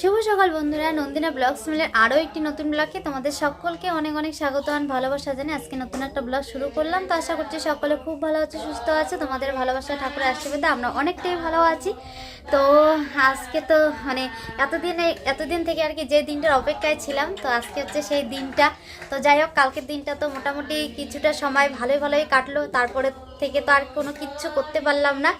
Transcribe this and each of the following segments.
শুভ সকাল বন্ধুরা, নন্দিনা ব্লগস মিলের আরও একটি নতুন ব্লগে তোমাদের সকলকে অনেক অনেক স্বাগত আর ভালোবাসা জানি আজকে নতুন একটা ব্লগ শুরু করলাম। তো আশা করছি সকলে খুব ভালো আছে, সুস্থ আছে। তোমাদের ভালোবাসা, ঠাকুরের আশীর্বাদে আমরা অনেকটাই ভালো আছি। তো আজকে তো মানে এতদিন এতদিন থেকে আর কি যে দিনটার অপেক্ষায় ছিলাম, তো আজকে হচ্ছে সেই দিনটা। তো যাই হোক, কালকের দিনটা তো মোটামুটি কিছুটা সময় ভালোই ভালোই কাটলো, তারপরে থেকে তো আর কোনো কিচ্ছু করতে পারলাম না।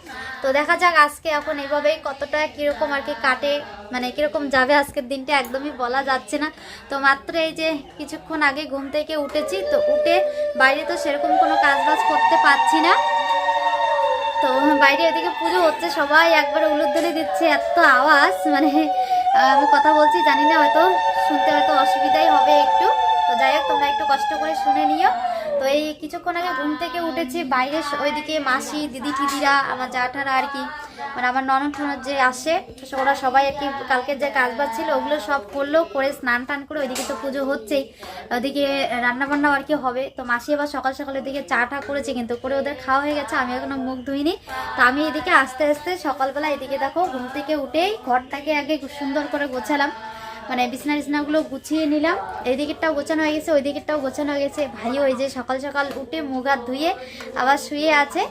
তো দেখা যাক আজকে এখন এভাবেই কতটা কীরকম আর কি কাটে মানে কীরকম যাবে আজকের দিনটা, একদমই বলা যাচ্ছে না। তো মাত্র এই যে কিছুক্ষণ আগে ঘুম থেকে উঠেছি, তো উঠে বাইরে তো সেরকম কোনো কাজবাজ করতে পারছি না। তো বাইরে এদিকে পুজো হচ্ছে, সবাই একবারে উলুধ্বনি দিচ্ছে, এত আওয়াজ। মানে আমি কথা বলছি, জানি না হয়তো, শুনতে হয়তো অসুবিধাই হবে একটু। যাই হোক, তোমরা একটু কষ্ট করে শুনে নিও। তো এই কিছুক্ষণ আগে ঘুম থেকে উঠেছি, বাইরে ওইদিকে মাসি, দিদি, টিদিরা, আমার জাঠারা আর কি মানে আমার ননদ ঠনদ যে আসে ওরা সবাই আর কি কালকের যে কাজবাজ ছিল, ওগুলো সব করল, করে স্নান টান করে ওইদিকে তো পুজো হচ্ছেই। ওদিকে রান্না বান্নাও আর কি হবে। তো মাসি আবার সকাল সকাল ওদিকে চা টা করেছে, কিন্তু করে ওদের খাওয়া হয়ে গেছে আমি এখনও মুখ ধুইনি। তো আমি এদিকে আস্তে আস্তে সকালবেলা এদিকে দেখো, ঘুম থেকে উঠেই ঘরটাকে আগে সুন্দর করে গোছালাম। মানে বিছনা বিছনাগুলো গুছিয়ে নিলাম। এই দিকেরটাও গোছানো হয়ে গেছে ওই দিকেরটাও গোছানো হয়ে গেছে। ভাই ওই যে সকাল সকাল উঠে মুখ হাত ধুয়ে আবার শুয়ে আছে।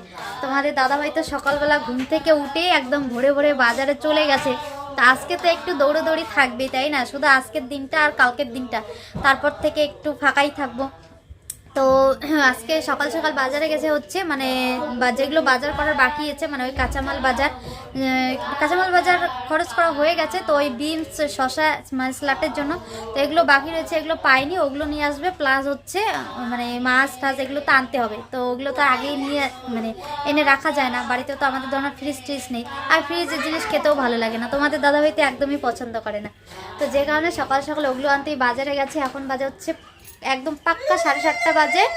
তোমাদের দাদাভাই তো সকালবেলা ঘুম থেকে উঠে একদম ভোরে ভোরে বাজারে চলে গেছে। তা আজকে তো একটু দৌড়োদৌড়ি থাকবেই, তাই না? শুধু আজকের দিনটা আর কালকের দিনটা। তারপর থেকে একটু ফাঁকাই থাকব। তো আজকে সকাল সকাল বাজারে গেছে হচ্ছে মানে যেগুলো বাজার করার বাকি আছে মানে ওই কাঁচামাল বাজার। কাঁচামাল বাজার খরচ করা হয়ে গেছে, তো ওই বিনস শশা মানে স্লাটের জন্য। তো এগুলো বাকি রয়েছে, এগুলো পাইনি, ওগুলো নিয়ে আসবে প্লাস হচ্ছে মানে মাছ টাছ এগুলো তো আনতে হবে। তো ওগুলো তো আগেই নিয়ে মানে এনে রাখা যায় না, বাড়িতে তো আমাদের ধরনের ফ্রিজ ট্রিজ নেই। আর ফ্রিজের জিনিস খেতেও ভালো লাগে না, তোমাদের দাদা তো একদমই পছন্দ করে না। তো যে কারণে সকাল সকাল ওগুলো আনতেই বাজারে গেছে, এখন বাজে হচ্ছে একদম পাক্কা সাড়ে সাতটা বাজে।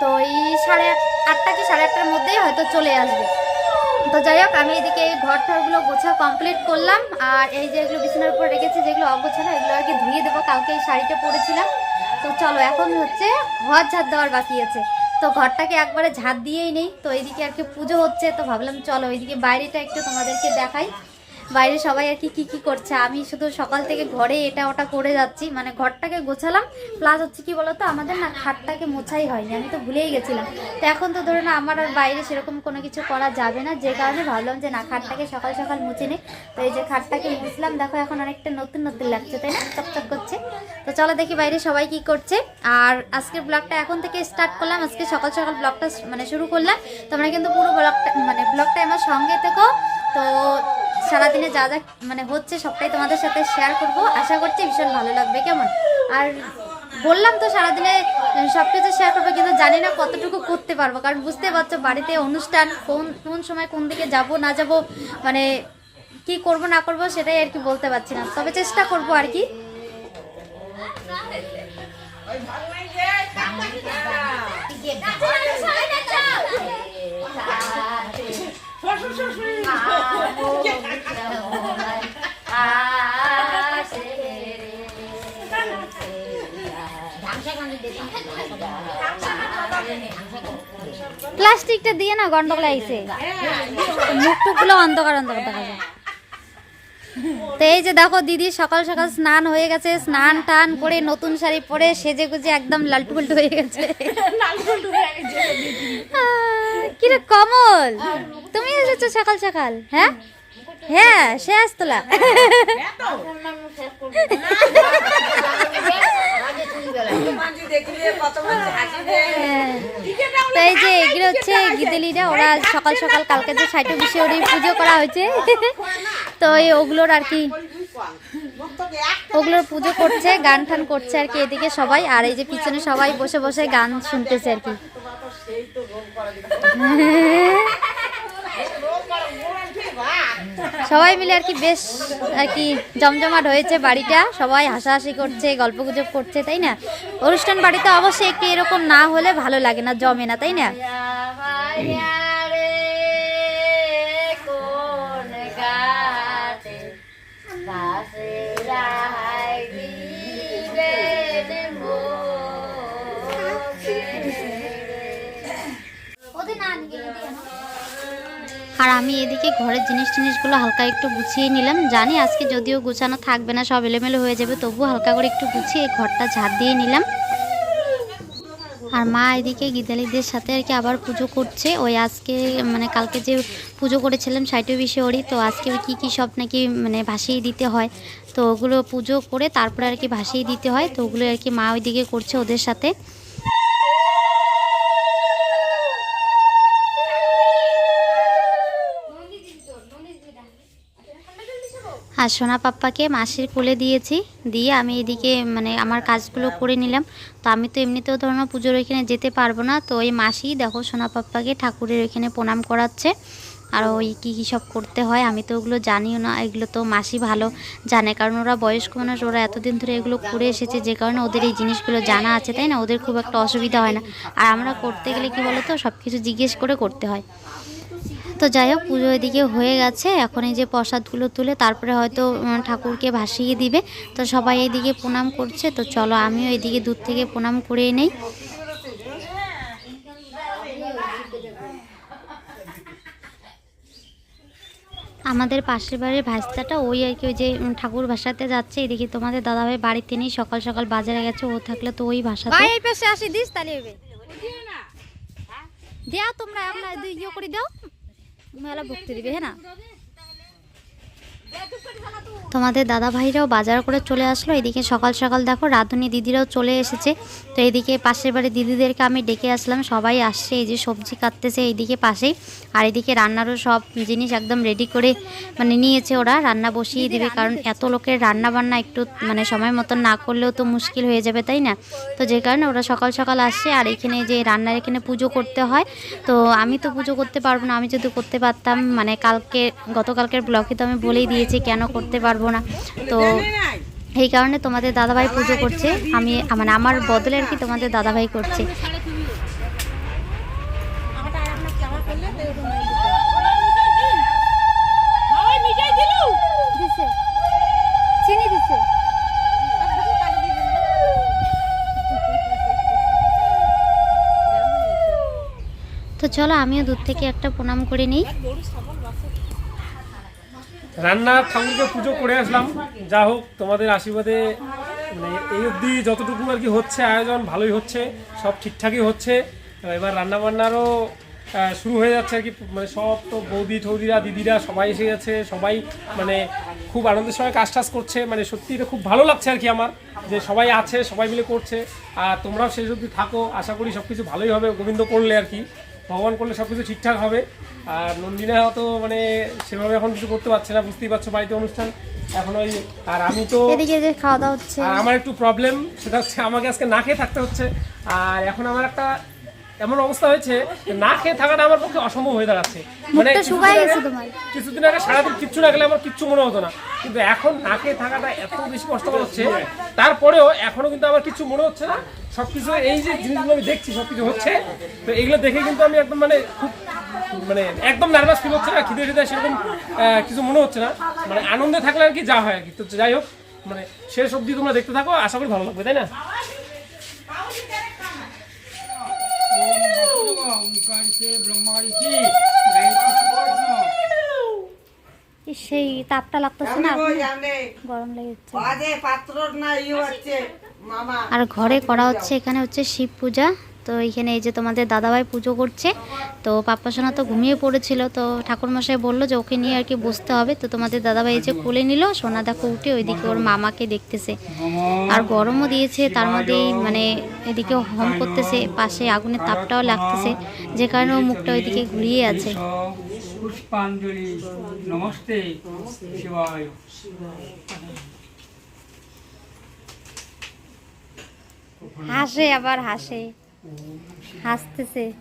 তো এই সাড়ে আট- আটটা কি সাড়ে আটটার মধ্যেই হয়তো চলে আসবে। তো যাই হোক, আমি এদিকে এই ঘর ঠরগুলো গোছা কমপ্লিট করলাম। আর এই যে এগুলো বিছানার উপর রেখেছি, যেগুলো অগোছানো, এগুলো আর কি ধুয়ে দেবো। কালকে এই শাড়িটা পরেছিলাম। তো চলো, এখন হচ্ছে ঘর ঝাড় দেওয়ার বাকি আছে। তো ঘরটাকে একবারে ঝাড় দিয়েই নেই। তো এইদিকে আর কি পুজো হচ্ছে, তো ভাবলাম চলো এইদিকে বাইরেটা একটু তোমাদেরকে দেখাই। বাইরে সবাই আর কি, কী কী করছে? আমি শুধু সকাল থেকে ঘরে এটা ওটা করে যাচ্ছি। মানে ঘরটাকে গোছালাম প্লাস হচ্ছে কি বলতো, আমাদের না খাটটাকে মোছাই হয়নি, আমি তো ভুলেই গেছিলাম। তো এখন তো ধরুন আমার আর বাইরে সেরকম কোনো কিছু করা যাবে না, যে কারণে ভাবলাম যে না, খাটটাকে সকাল সকাল মুছে নিই। তো এই যে খাটটাকে মুছলাম, দেখো এখন অনেকটা নতুন নতুন লাগছে, তাই না? চকচক করছে। তো চলো দেখি বাইরে সবাই কি করছে। আর আজকের ব্লগটা এখন থেকে স্টার্ট করলাম, আজকে সকাল সকাল ব্লগটা মানে শুরু করলাম। তোমরা কিন্তু পুরো ব্লগটা মানে ব্লগটা আমার সঙ্গে থেকো। তো সারাদিনে যা যা মানে হচ্ছে সবটাই তোমাদের সাথে শেয়ার করব। আশা করছি ভীষণ ভালো লাগবে কেমন? আর বললাম তো সারাদিনে সব কিছু শেয়ার করব কিন্তু জানি না কতটুকু করতে পারব। কারণ বুঝতে পারছ বাড়িতে অনুষ্ঠান কোন কোন সময় কোন দিকে যাব না যাব মানে কি করব না করব সেটাই আর কি বলতে পারছি না। তবে চেষ্টা করব আর কি। প্লাস্টিকটা দিয়ে না গন্ডগোল আইছে মুখ টুকগুলো অন্ধকার অন্ধকার দেখা যায়। তো এই যে দেখো দিদি সকাল সকাল স্নান হয়ে গেছে স্নান টান করে নতুন শাড়ি পরে সেজে গুজে একদম লালটু পাল্টু হয়ে গেছে। কিরে কমল? তুমি এসেছ সকাল সকাল হ্যাঁ? হ্যাঁ সে আসতলা। হ্যাঁ। তো এই যে এগুলো হচ্ছে ওরা সকাল সকাল যে সাইটে পুজো করা হয়েছে। তো এই ওগুলোর আর কি, ওগুলোর পুজো করছে গান টান করছে আর কি এদিকে সবাই, আর এই যে পিছনে সবাই বসে বসে গান শুনতেছে আর কি। সবাই মিলে আর কি বেশ আর কি জমজমাট হয়েছে বাড়িটা। সবাই হাসাহাসি করছে গল্প গুজব করছে তাই না? অনুষ্ঠান বাড়িতে অবশ্যই একটু এরকম না হলে ভালো লাগে না জমে না তাই না? আর আমি এদিকে ঘরের জিনিস টিনিসগুলো হালকা একটু গুছিয়ে নিলাম। জানি আজকে যদিও গুছানো থাকবে না, সব এলোমেলো হয়ে যাবে, তবু হালকা করে একটু গুছিয়ে ঘরটা ঝাড় দিয়ে নিলাম। আর মা এদিকে গিদালিদের সাথে আর কি আবার পুজো করছে। ওই আজকে মানে কালকে যে পুজো করেছিলাম ষাটে বিশে ওরি তো আজকে কী কী সব নাকি মানে ভাসিয়ে দিতে হয়। তো ওগুলো পুজো করে তারপরে আর কি ভাসিয়ে দিতে হয়, তো ওগুলো আর কি মা ওইদিকে করছে ওদের সাথে। আর সোনা পাপ্পাকে মাসির কোলে দিয়েছি, দিয়ে আমি এদিকে মানে আমার কাজগুলো করে নিলাম। তো আমি তো এমনিতেও ধরো পুজোর ওইখানে যেতে পারব না, তো ওই মাসি দেখো সোনা পাপ্পাকে ঠাকুরের ওইখানে প্রণাম করাচ্ছে। আর ওই কী কী সব করতে হয় আমি তো ওগুলো জানিও না, এগুলো তো মাসি ভালো জানে। কারণ ওরা বয়স্ক মানুষ, ওরা এতদিন ধরে এগুলো করে এসেছে, যে কারণে ওদের এই জিনিসগুলো জানা আছে, তাই না? ওদের খুব একটা অসুবিধা হয় না। আর আমরা করতে গেলে কি বলো তো সব কিছু জিজ্ঞেস করে করতে হয়। তো যাই হোক, পুজো এদিকে হয়ে গেছে। এখন এই যে প্রসাদগুলো তুলে তারপরে হয়তো ঠাকুরকে ভাসিয়ে দিবে। তো সবাই এইদিকে প্রণাম করছে। তো চলো, আমিও এদিকে দূর থেকে প্রণাম করে নেই। আমাদের পাশের বাড়ির ভাস্তাটা, ওই আর কি, ওই যে ঠাকুর ভাসাতে যাচ্ছে। এদিকে তোমাদের দাদাভাই বাড়িতে নেই, সকাল সকাল বাজারে গেছে, ও থাকলে তো ওই পাশে আসি, দিস তাহলে দেয়া তোমরা, আমরা ইয়ে করে দাও। মেলা ভক্তি দিবে হ্যাঁ না? তোমাদের দাদা ভাইরাও বাজার করে চলে আসলো। এদিকে সকাল সকাল দেখো রাঁধুনি দিদিরাও চলে এসেছে। তো এইদিকে পাশের বাড়ির দিদিদেরকে আমি ডেকে আসলাম। সবাই আসছে, এই যে সবজি কাটতেছে এইদিকে পাশেই। আর এদিকে রান্নারও সব জিনিস একদম রেডি করে মানে নিয়েছে ওরা। রান্না বসিয়ে দিবে, কারণ এত লোকের রান্না বান্না একটু মানে সময় মতন না করলেও তো মুশকিল হয়ে যাবে, তাই না? তো যে কারণে ওরা সকাল সকাল আসছে। আর এখানে যে রান্নার এখানে পুজো করতে হয়, তো আমি তো পুজো করতে পারব না। আমি যদি করতে পারতাম মানে কালকে, গতকালকের ব্লগে তো আমি বলেই দিয়েছি কেন করতে পারব না? তো এই কারণে তোমাদের দাদাভাই পুজো করছে। আমি মানে আমার বদলে আর কি তোমাদের দাদাভাই করছে। তো চলো, আমিও দূর থেকে একটা প্রণাম করে নিই। রান্না ঠাকুরকে পুজো করে আসলাম। যা হোক, তোমাদের আশীর্বাদে মানে এই অবধি যতটুকু আর কি হচ্ছে, আয়োজন ভালোই হচ্ছে, সব ঠিকঠাকই হচ্ছে। এবার রান্না বান্নারও শুরু হয়ে যাচ্ছে আর কি মানে সব তো বৌদি, ঠৌদিরা, দিদিরা সবাই এসে গেছে, সবাই মানে খুব আনন্দের সঙ্গে কাজ টাজ করছে। মানে সত্যি এটা খুব ভালো লাগছে আর কি আমার, যে সবাই আছে, সবাই মিলে করছে। আর তোমরাও শেষ অবধি থাকো, আশা করি সব কিছু ভালোই হবে, গোবিন্দ করলে আর কি। ভগবান করলে সব কিছু ঠিকঠাক হবে। আর নন্দিনা তো মানে সেভাবে এখন কিছু করতে পারছে না বুঝতেই পারছ বাড়িতে অনুষ্ঠান। এখন ওই আর আমি তো এদিকে যে খাওয়া দাওয়া হচ্ছে। আর আমার একটু প্রবলেম সেটা হচ্ছে আমাকে আজকে না খেয়ে থাকতে হচ্ছে। আর এখন আমার একটা এমন অবস্থা হয়েছে না খেয়ে থাকাটা আমার পক্ষে অসম্ভব হয়ে দাঁড়াচ্ছে। মানে কিছুদিন আগে- সারাদিন কিচ্ছু না খেলে আমার কিচ্ছু মনে হতো না। কিন্তু এখন না খেয়ে থাকাটা এত বেশি কষ্টকর হচ্ছে তারপরেও এখনও কিন্তু আমার কিছু মনে হচ্ছে না। সবকিছু এই যে জিনিসগুলো আমি দেখছি সবকিছু হচ্ছে তো এগুলো দেখে কিন্তু আমি একদম মানে খুব মানে একদম নার্ভাস ফিল হচ্ছে না খিদে খিদে সেরকম কিছু মনে হচ্ছে না। মানে আনন্দে থাকলে আর কি যা হয় আর কি। তো যাই হোক মানে শেষ অবধি তোমরা দেখতে থাকো আশা করি ভালো লাগবে তাই না? সেই তাপটা লাগতেছে না? গরম লেগেছে। ইয়ে আর ঘরে করা হচ্ছে এখানে হচ্ছে শিব পূজা। তো এইখানে এই যে তোমাদের দাদাভাই পুজো করছে তো পাপ্পাসোনা তো ঘুমিয়ে পড়েছিল তো ঠাকুরমশাই বলল যে ওকে নিয়ে আর কি বসতে হবে। তো তোমাদের দাদাভাই এই যে কোলে নিল সোনা দেখো উঠে ওইদিকে ওর মামাকে দেখতেছে। আর গরমও দিয়েছে তার মধ্যেই মানে এদিকে হোম করতেছে পাশে আগুনের তাপটাও লাগতেছে যে কারণে ও মুখটা ওইদিকে ঘুরিয়ে আছে। পুষ্পাঞ্জলি নমস্তে শিবায়। হাসে আবার হাসে। হাসতেছে।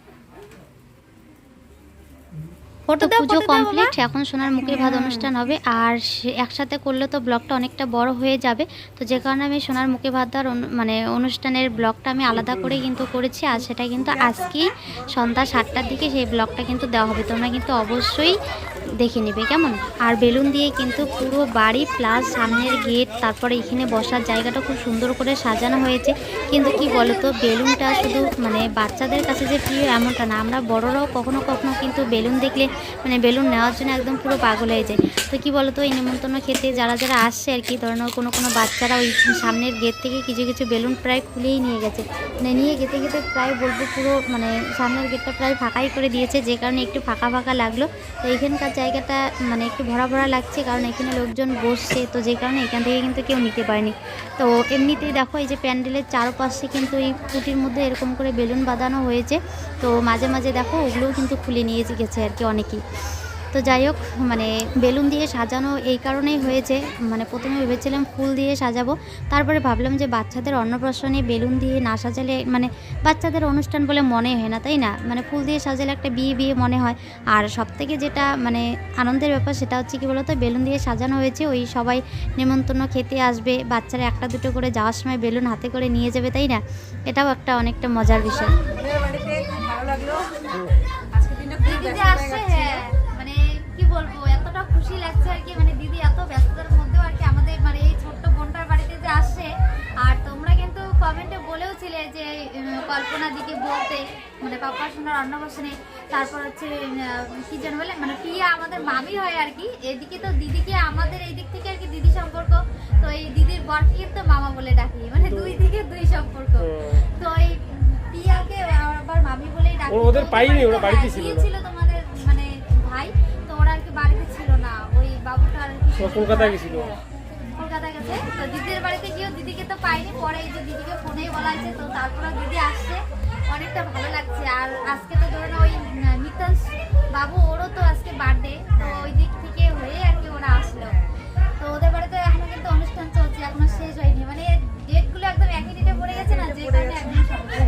ফটো পুজো। কমপ্লিট এখন সোনার মুখের ভাত অনুষ্ঠান হবে। আর সে- একসাথে করলে তো ব্লগটা অনেকটা বড় হয়ে যাবে। তো যে কারণে আমি সোনার মুখে ভাত দেওয়ার মানে অনুষ্ঠানের ব্লগটা আমি আলাদা করে কিন্তু করেছি। আর সেটা কিন্তু আজকেই সন্ধ্যা সাতটার দিকে সেই ব্লগটা কিন্তু দেওয়া হবে। তোমরা কিন্তু অবশ্যই দেখে নেবে, কেমন? আর বেলুন দিয়ে কিন্তু পুরো বাড়ি প্লাস সামনের গেট, তারপরে এখানে বসার জায়গাটা খুব সুন্দর করে সাজানো হয়েছে। কিন্তু কি বলতো, বেলুনটা শুধু মানে বাচ্চাদের কাছে যে প্রিয় এমনটা না, আমরা বড়রাও কখনো কখনো কিন্তু বেলুন দেখলে মানে বেলুন নেওয়ার জন্য একদম পুরো পাগল হয়ে যায়। তো কি বলতো, এই নিমন্ত্রণ খেতে যারা যারা আসছে আর কি, ধরো কোনো কোনো বাচ্চারা ওই সামনের গেট থেকে কিছু কিছু বেলুন প্রায় খুলেই নিয়ে গেছে। মানে নিয়ে গেতে গেতে প্রায় বলব পুরো মানে সামনের গেটটা প্রায় ফাঁকাই করে দিয়েছে, যে কারণে একটু ফাঁকা ফাঁকা লাগল। তো এখানকার জায়গাটা মানে একটু ভরা ভরা লাগছে, কারণ এখানে লোকজন বসছে, তো যে কারণে এখান থেকে কিন্তু কেউ নিতে পারেনি। তো এমনিতেই দেখো, এই যে প্যান্ডেলের চারপাশে কিন্তু এই কুটির মধ্যে এরকম করে বেলুন বাঁধানো হয়েছে। তো মাঝে মাঝে দেখো, ওগুলোও কিন্তু খুলে নিয়ে গেছে আর কি অনেকেই। তো যাই হোক মানে বেলুন দিয়ে সাজানো এই কারণেই হয়েছে। মানে প্রথমে ভেবেছিলাম ফুল দিয়ে সাজাবো। তারপরে ভাবলাম যে বাচ্চাদের অন্নপ্রাশনে বেলুন দিয়ে না সাজালে মানে বাচ্চাদের অনুষ্ঠান বলে মনে হয় না, তাই না? মানে ফুল দিয়ে সাজালে একটা বিয়ে বিয়ে মনে হয়। আর সবথেকে যেটা মানে আনন্দের ব্যাপার সেটা হচ্ছে কি বলতো, বেলুন দিয়ে সাজানো হয়েছে, ওই সবাই নেমন্তন্ন খেতে আসবে, বাচ্চারা একটা দুটো করে যাওয়ার সময় বেলুন হাতে করে নিয়ে যাবে, তাই না? এটাও একটা অনেকটা মজার বিষয়। ভালো আজকে দিনটা খুব খুশি লাগছে আর কি মানে দিদি এত ব্যস্ততার মধ্যেও আর কি আমাদের মানে এই ছোট্ট বোনটার বাড়িতে যে আসছে আর তোমরা কিন্তু কমেন্টে বলেও ছিলে যে কল্পনা দিকে বলতে মানে পাপা সোনার অন্নপ্রাশনে তারপর হচ্ছে কি যেন বলে মানে প্রিয়া আমাদের মামি হয় আর কি। এদিকে তো দিদিকে আমাদের এই দিক থেকে আর কি দিদি সম্পর্ক। তো এই দিদির বরকে কিন্তু মামা বলে ডাকি মানে দুই দিকে দুই সম্পর্ক। তো এই প্রিয়াকে আবার মামি বলেই ডাকি। ওদের পাইনি, ওরা হ্যাঁ, বাড়িতে ছিল। না। তোমাদের মানে ভাই। বাড়িতে ছিল না ওই বাবুটা আর কি ও কলকাতায় গেছিল। কলকাতায় গেছে। তো দিদির বাড়িতে গিয়েও দিদিকে তো পাইনি পরে এই যে দিদিকে ফোনেই বলা হয়েছে তো তারপরে দিদি আসছে। অনেকটা ভালো লাগছে। আর আজকে তো ধরুন ওই মিতাংশ বাবু ওরও তো আজকে বার্থডে তো ওই দিক থেকে হয়ে আর কি ওরা আসলো। তো ওদের বাড়িতে এখনও কিন্তু অনুষ্ঠান চলছে এখনও শেষ হয়নি। মানে ডেটগুলো একদম একই ডেটে পড়ে গেছে না যে কারণে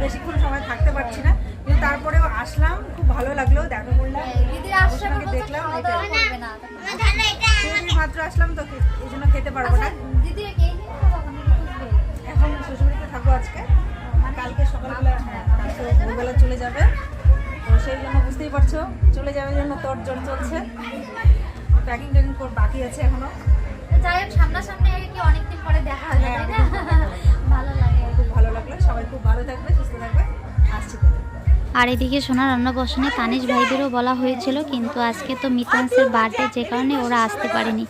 বেশিক্ষণ সময় থাকতে পারছি না কিন্তু তারপরেও আসলাম খুব ভালো লাগল দেখা করলাম। দিদির আসছে দেখলাম মাত্র আসলাম তো এই জন্য খেতে পারব না। আচ্ছা এখন শ্বশুরবাড়িতে থাকব আজকে। কালকে সকালবেলা হ্যাঁ ভোরবেলা চলে যাবে? তো সেই জন্য বুঝতেই পারছ চলে যাবে জন্য তোর জোর চলছে। প্যাকিং ট্যাকিং কর বাকি আছে এখনও। যাই হোক সামনাসামনি আর কি অনেকদিন পরে দেখা হলো তাই না? ভালো লাগে। খুব ভালো লাগল। সবাই খুব ভালো থাকবে সুস্থ থাকবে। আসছি আর এদিকে সোনার অন্নপ্রাশনে তানিশ ভাইদেরও বলা হয়েছিল কিন্তু আজকে তো মিতাংশের বার্থডে যে কারণে ওরা আসতে পারেনি।